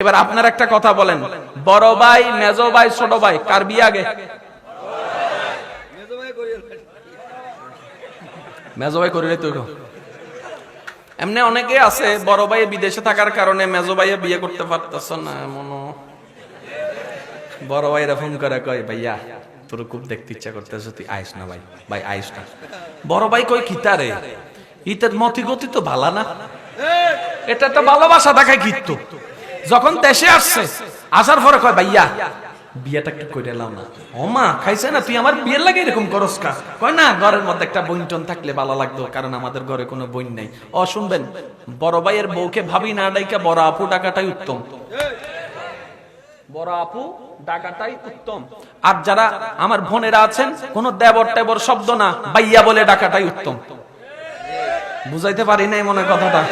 এবার আপনার একটা কথা বলেন। বড় ভাই মেজো ভাই ছোট ভাই কার বিয়ে আগে? মেজো ভাই করিলে তো এমনি অনেকে আছে বড় ভাই বিদেশে থাকার কারণে মেজো ভাইয়ে বিয়ে করতে পারতেছ না এমন বড় ভাইরা ফোন করে কয় ভাইয়া তোর খুব দেখতে ইচ্ছা করতেছে তুই আইস না ভাই ভাই আইস না। বড় ভাই কই খিতারে ইতার মতি গতি তো ভালা না। এটা তো ভালোবাসা দেখায় গীত তো। যখন দেশে আসছে আসার পরে কয়, ভাইয়া, বিয়েটা একটু করে এলাম না। ও মা, খাইছে না, তুই আমার বিয়ের লাগে এরকম করস কা? কয় না, ঘরের মধ্যে একটা বইনটন থাকলে ভালো লাগতো, কারণ আমাদের ঘরে কোনো বইন নাই। ও শুনবেন, বড় ভাইয়ের বউকে ভাবি না ডাইকা বড় আপু ডাকাটাই উত্তম। বড় আপু ডাকাটাই উত্তম। আর যারা আমার বোনেরা আছেন, কোন দেবর টেবর শব্দ না বাইয়া বলে ডাকাটাই উত্তম। বুঝাইতে পারি নাই মনে কথাটা।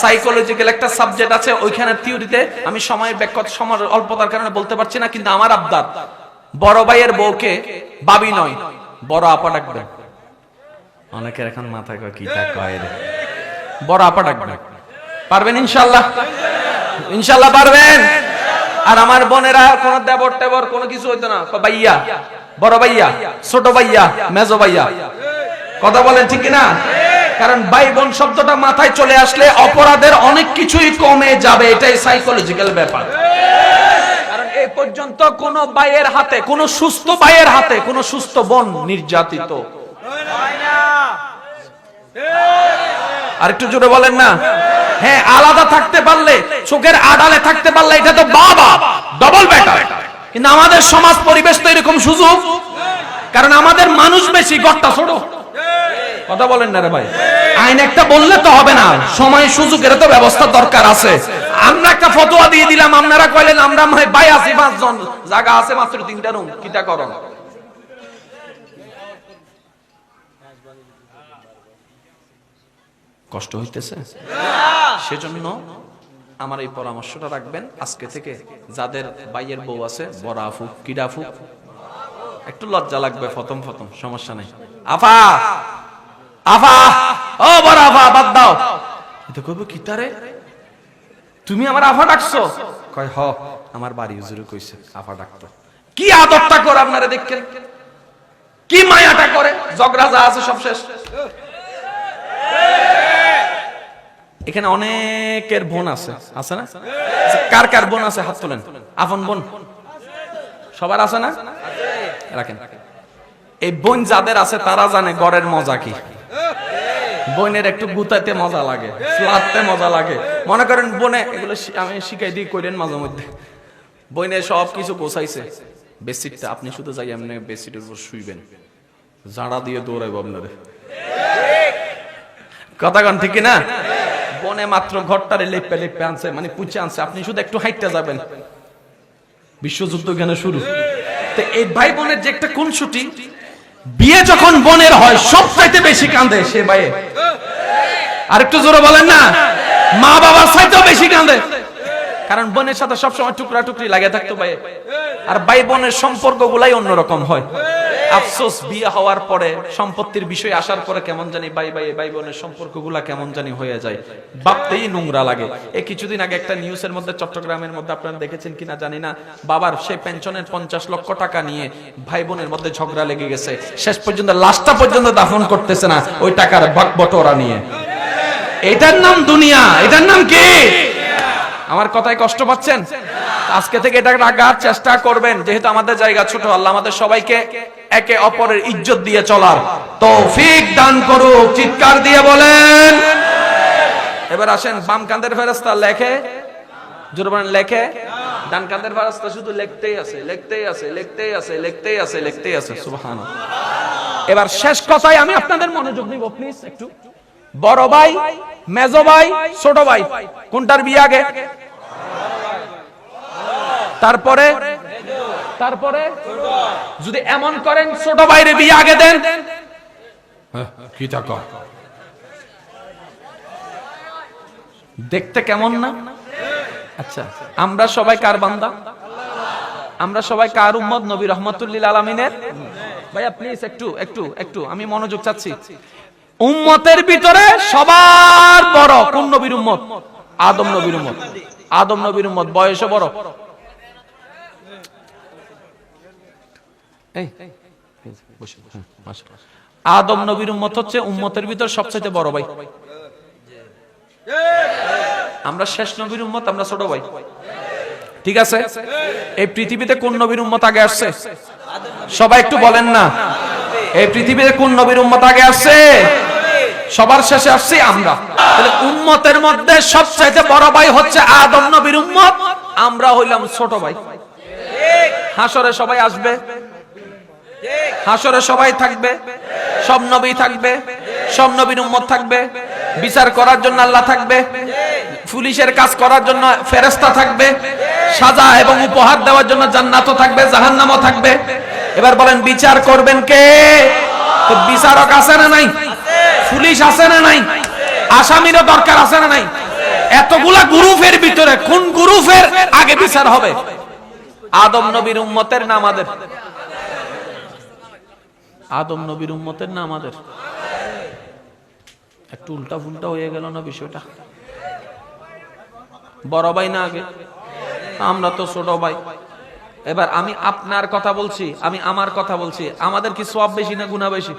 সাইকোলজিক্যাল একটা সাবজেক্ট আছে ওইখানে থিওরিতে আমি সময় ব্যাকত সময় অল্পতার কারণে বলতে পারছি না কিন্তু আমার আবদার বড় ভাইয়ের বউকে বাবি নয় বড় আপা ডাকবেন অনেকের এখন মাথায় কয় কি কয় রে? বড় আপা ডাকবেন পারবেন ইনশাল্লাহ ইনশাল্লাহ পারবেন? আর আমার বোনেরা কোন দেবর টেবর কোনো কিছু হইতো না। ভাইয়া বড় ভাইয়া ছোট ভাইয়া মেজো ভাইয়া। কথা বলেন ঠিক না কারণ ভাই বোন শব্দটা মাথায় চলে আসলে অপরাধের অনেক কিছুই কমে যাবে, এটাই সাইকোলজিক্যাল ব্যাপার। পর্যন্ত কোন ভাইয়ের হাতে, কোন সুস্থ ভাইয়ের হাতে কোন সুস্থ বোন নির্যাতিত। আর একটু জোরে বলেন না। হ্যাঁ আলাদা থাকতে পারলে, চোখের আড়ালে থাকতে পারলে এটা তো বাবা ডবল ব্যাটার কিন্তু আমাদের সমাজ পরিবেশ তো এরকম সুযোগ। কারণ আমাদের মানুষ বেশি গড়টা ছোট। কথা বলেন না রে ভাই। আইন একটা বললে তো হবে না। সময় সুযোগের তো ব্যবস্থা দরকার আছে। আমরা একটা ফতোয়া দিয়ে দিলাম, আপনারা কইলেন, আমরা মানে ভাই আছি পাঁচজন। জায়গা আছে মাত্র তিনটা রুম কিটা করন কষ্ট হইতেছে? সেজন্য আমার এই পরামর্শটা রাখবেন। আজকে থেকে যাদের বাইয়ের বউ আছে, বড় আফু, কিডা আফু, একটু লজ্জা লাগবে, ফতম ফতম, সমস্যা নেই। আফা! আফা, ও বড় আফা, বাদ দাও। এটা কইব কি তারে? তুমি আমার আফা ডাকছো? কয়, হ, আমার বাড়ি হুজুরে কইছে, আফা ডাকতো। কি আদরটা করে আপনারা কি মায়াটা করে? যা আছে সব শেষ। এখানে অনেকের বোন আছে। আছে না? কার কার বোন আছে? হাত তোলেন। আপন বোন। সবার আছে না? রাখেন। এই বোন যাদের আছে, তারা জানে গড়ের মজা কি। বোনের একটু গুতাতে মজা লাগে ফ্লাটতে মজা লাগে। মনে করেন বোনে, এগুলো আমি শিখাই দিই করেন মাঝে মধ্যে। বইনে সব কিছু গোছাইছে। বেডশিটটা, আপনি শুধু যাই এমনি বেডশিটের উপর শুইবেন। জাড়া দিয়ে দৌড়াইব আপনারে। কথা কন, ঠিক না বনে মাত্র ঘরটারে লেপে লেপে আনছে মানে পুচে আনছে। আপনি শুধু একটু হাইটটা যাবেন। বিশ্বযুদ্ধ এখানে শুরু? তো এই ভাই বোনের যে একটা কোন ছুটি বিয়ে যখন বোনের হয় সব চাইতে বেশি কাঁদে সে ভাইয়ে আর একটু জোরে বলেন না, মা বাবার চাইতেও বেশি কাঁদে কারণ বোনের সাথে সবসময় টুকরা টুকরি লাগে থাকতো ভাই আর ভাই বোনের সম্পর্ক গুলাই অন্যরকম হয়। আফসোস, বিয়ে হওয়ার পরে, সম্পত্তির বিষয় আসার পরে কেমন জানি বাই বাই ভাই বোনের সম্পর্কগুলা কেমন জানি হয়ে যায়। ভাবতেই নোংরা লাগে। এই কিছুদিন আগে একটা নিউজের মধ্যে, চট্টগ্রামের মধ্যে আপনারা দেখেছেন কিনা জানি না, বাবার সেই পেনশনের পঞ্চাশ লক্ষ টাকা নিয়ে ভাই বোনের মধ্যে ঝগড়া লেগে গেছে। শেষ পর্যন্ত লাশটা পর্যন্ত দাফন করতেছে না ওই টাকার বাক বটোরা নিয়ে। এটার নাম দুনিয়া, এটার নাম কি? আমার কথায় কষ্ট পাচ্ছেন? আজকে থেকে এটা রাখার চেষ্টা করবেন, যেহেতু আমাদের জায়গা ছোট, আল্লাহ আমাদের সবাইকে একে অপরের ইজ্জত দিয়ে চলার তৌফিক দান করুক। চিৎকার দিয়ে বলেন। এবার আসেন বাম কান্দের ফেরস্তা লেখে। লেখে। ডান কান্দের ফেরস্তা শুধু লিখতেই আছে লিখতেই আছে লিখতেই আছে লিখতেই আছে লিখতেই আছে সুবহান এবার শেষ কথায় আমি আপনাদের মনোযোগ নিব প্লিজ একটু। বড় ভাই, মেজো ভাই, ছোট ভাই, কোনটার বিয়ে আগে? তারপরে তারপরে যদি এমন করেন ছোট ভাইরে বিয়ে আগে দেন। কি থাক দেখতে কেমন না? আচ্ছা আমরা সবাই কার বান্দা? আমরা সবাই কার উম্মত? নবী রহমতুল্লিল আলমিনের? ভাইয়া প্লিজ একটু একটু একটু আমি মনোযোগ চাচ্ছি। উম্মতের ভিতরে সবার বড় কোন নবীর উম্মত? আদম নবীর উম্মত। আদম নবীর উম্মত বয়সে বড়। আদম নবীর উম্মত হচ্ছে উম্মতের ভিতর সবচাইতে বড় ভাই। আমরা শেষ নবীর উম্মত, আমরা ছোট ভাই। ঠিক আছে? এই পৃথিবীতে কোন নবীর উম্মত আগে আসছে? সবাই একটু বলেন না। এই পৃথিবীতে কোন নবীর উম্মত আগে আসছে? সবার শেষে আসছি আমরা। তাহলে উম্মতের মধ্যে সবচাইতে বড় ভাই হচ্ছে আদম নবীর উম্মত। আমরা হইলাম ছোট ভাই। হাসরে সবাই আসবে। হাসরে সবাই থাকবে, সব নবী থাকবে, সব নবীর উম্মত থাকবে, বিচার করার জন্য আল্লাহ থাকবে, পুলিশের কাজ করার জন্য ফেরেস্তা থাকবে, সাজা এবং উপহার দেওয়ার জন্য জান্নাতও থাকবে, জাহান্নামও থাকবে। এবার বলেন, বিচার করবেন কে? তো বিচারক আছে না নাই? পুলিশ আছে না নাই? আসামিরও দরকার আছে না নাই? এতগুলা গ্রুপের ভিতরে কোন গ্রুপের আগে বিচার হবে? আদম নবীর উম্মতের না আমাদের? আদম নবীর উম্মতের না আমাদের? একটু উল্টা ফুলটা হয়ে গেল না বিষয়টা? বড় ভাই না আগে? আমরা তো ছোট ভাই। এবার আমি আপনার কথা বলছি, আমি আমার কথা বলছি। আমাদের কি সব বেশি না গুণা বেশি?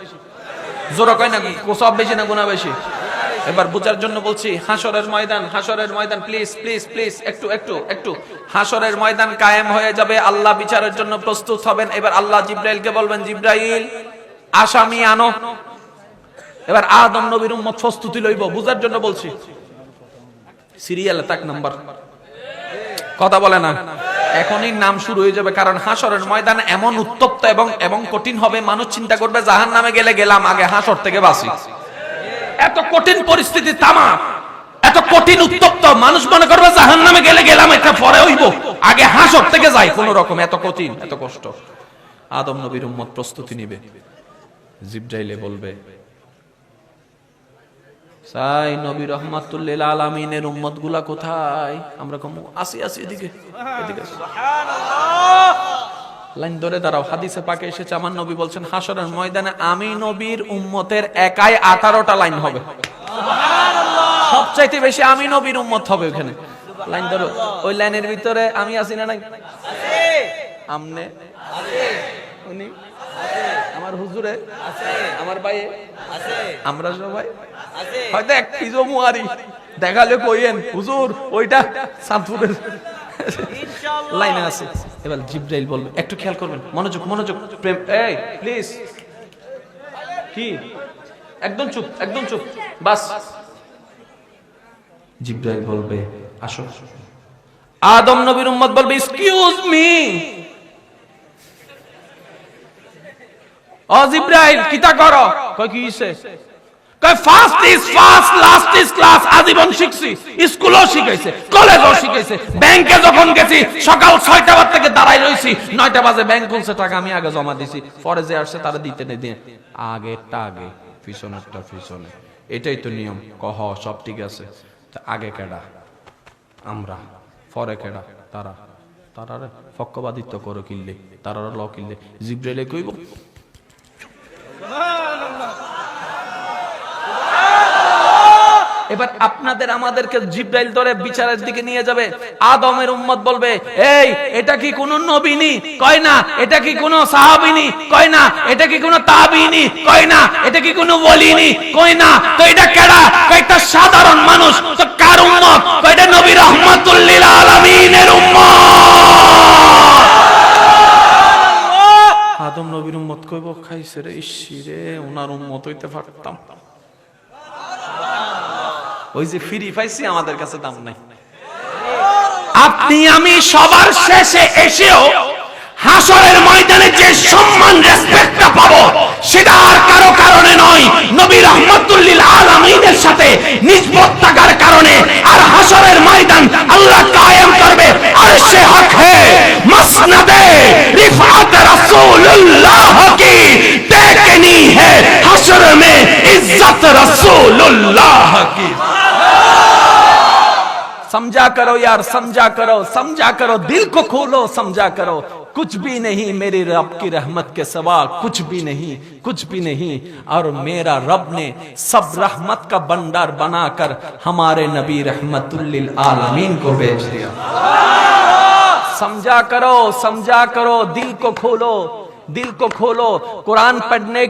জোর কয় না সব বেশি না গুণা বেশি? এবার বুঝার জন্য বলছি হাসরের ময়দান হাসরের ময়দান প্লিজ প্লিজ প্লিজ একটু একটু একটু। হাসরের ময়দান কায়েম হয়ে যাবে, আল্লাহ বিচারের জন্য প্রস্তুত হবেন। এবার আল্লাহ জিব্রাইলকে বলবেন, জিব্রাইল আসামি আনো। এবার আদম নবীর উম্মত প্রস্তুতি লইব, বুঝার জন্য বলছি। সিরিয়ালে তাক নাম্বার। কথা বলে না। এখনই নাম শুরু হয়ে যাবে, কারণ হাসরের ময়দান এমন উত্তপ্ত এবং এবং কঠিন হবে, মানুষ চিন্তা করবে, জাহান নামে গেলে গেলাম, আগে হাসর থেকে বাঁচি। এত কঠিন পরিস্থিতি তামা। এত কঠিন উত্তপ্ত, মানুষ মনে করবে জাহান নামে গেলে গেলাম, এটা পরে হইব। আগে হাসর থেকে যাই, কোন রকম, এত কঠিন, এত কষ্ট। আদম নবীর উম্মত প্রস্তুতি নিবে। জিব্রাইলে বলবে সাই নবী রহমাতুল্লিল আলামিনের উম্মতগুলা কোথায়? আমরা কম আসি আসি এদিকে এদিকে। লাইন ধরে দাঁড়াও হাদিসে পাকে এসেছে আমার নবী বলছেন হাসরের ময়দানে আমি নবীর উম্মতের একাই আঠারোটা লাইন হবে। সবচাইতে বেশি আমি নবীর উম্মত হবে ওখানে লাইন ধরো ওই লাইনের ভিতরে আমি আছি না নাই? আমনে? উনি? আমার হুজুরে? আমার ভাইয়ে? আমরা সবাই? হয়তো এক পিজো মুয়ারি। দেখালে কইয়েন হুজুর ওইটা সাতপুরের লাইনে আছে। এবার জিব্রাইল বলবে একটু খেয়াল করবেন মনোযোগ মনোযোগ প্রেম এই প্লিজ কি? একদম চুপ একদম চুপ। বাস। জিব্রাইল বলবে আসো। আদম নবীর উম্মত বলবে এক্সকিউজ মি ও জিব্রাইল, কিতা করো? কই কি হইছে? কই first is first last is class আজীবন শিখছি। স্কুলও শিখাইছে, কলেজও শিখাইছে। ব্যাংকে যখন গেছি, সকাল ছয়টা বাজ থেকে দাঁড়াই রইছি। নয়টা বাজে ব্যাংক খুলছে, টাকা আমি আগে জমা দিছি। পরে যে আসছে, তারা দিতে নেই, দিয়ে আগেরটা আগে, পিছনেরটা পিছনে। এটাই তো নিয়ম। কহ সব ঠিক আছে। আগে কেডা? আমরা। পরে কেডা? তারা। তারারে পক্ষপাতিত্ব করো কিনলে তারারা ল কিনলে জিব্রাইলে কইব এবার আপনাদের আমাদেরকে জিব্রাইল ধরে বিচারের দিকে নিয়ে যাবে। আদমের উম্মত বলবে, এই, এটা কি কোন নবীনি? কয় না, এটা কি কোন সাহাবিনি? কয় না, এটা কি কোন তাবিনি কয় না, এটা কি কোন বলিনি কয় না, তো এটা কেডা? কয়টা সাধারণ মানুষ, তো কার উম্মত? কয়টা নবী রহমাতুল্লিল আলামিনের উম্মত। আদম নবীর উম্মত কইব, খাইছে রে ইসিরে ওনার উম্মত হইতে পারতাম। ওই যে ফ্রি পাইছি, আমাদের কাছে দাম নাই। আপনি, আমি সবার শেষে এসেও হাসরের ময়দানে যে সম্মান রেসপেক্টটা পাবো, সেটা আর কারও কারণে নয়। নবী রহমতুল্লিল আলামিনের সাথে নিজবত থাকার কারণে আর হাসরের ময়দান আল্লাহ কায়েম করবে। আর সে হক হে মাসনাদে রিফাত রাসূলুল্লাহ কি টেকনি হে হাসর মে ইজ্জত রাসূলুল্লাহ। समझा करो यार, समझा करो समझा करो, दिल को खोलो, समझा करो। कुछ भी नहीं मेरे रब की रहमत के सिवा कुछ भी नहीं, कुछ भी नहीं। और मेरा रब ने सब रहमत का बंडार बनाकर हमारे नबी रहमतुल्लिल आलमीन को भेज दिया। समझा करो समझा करो, दिल को खोलो, दिल को खोलो। कुरान पढ़ने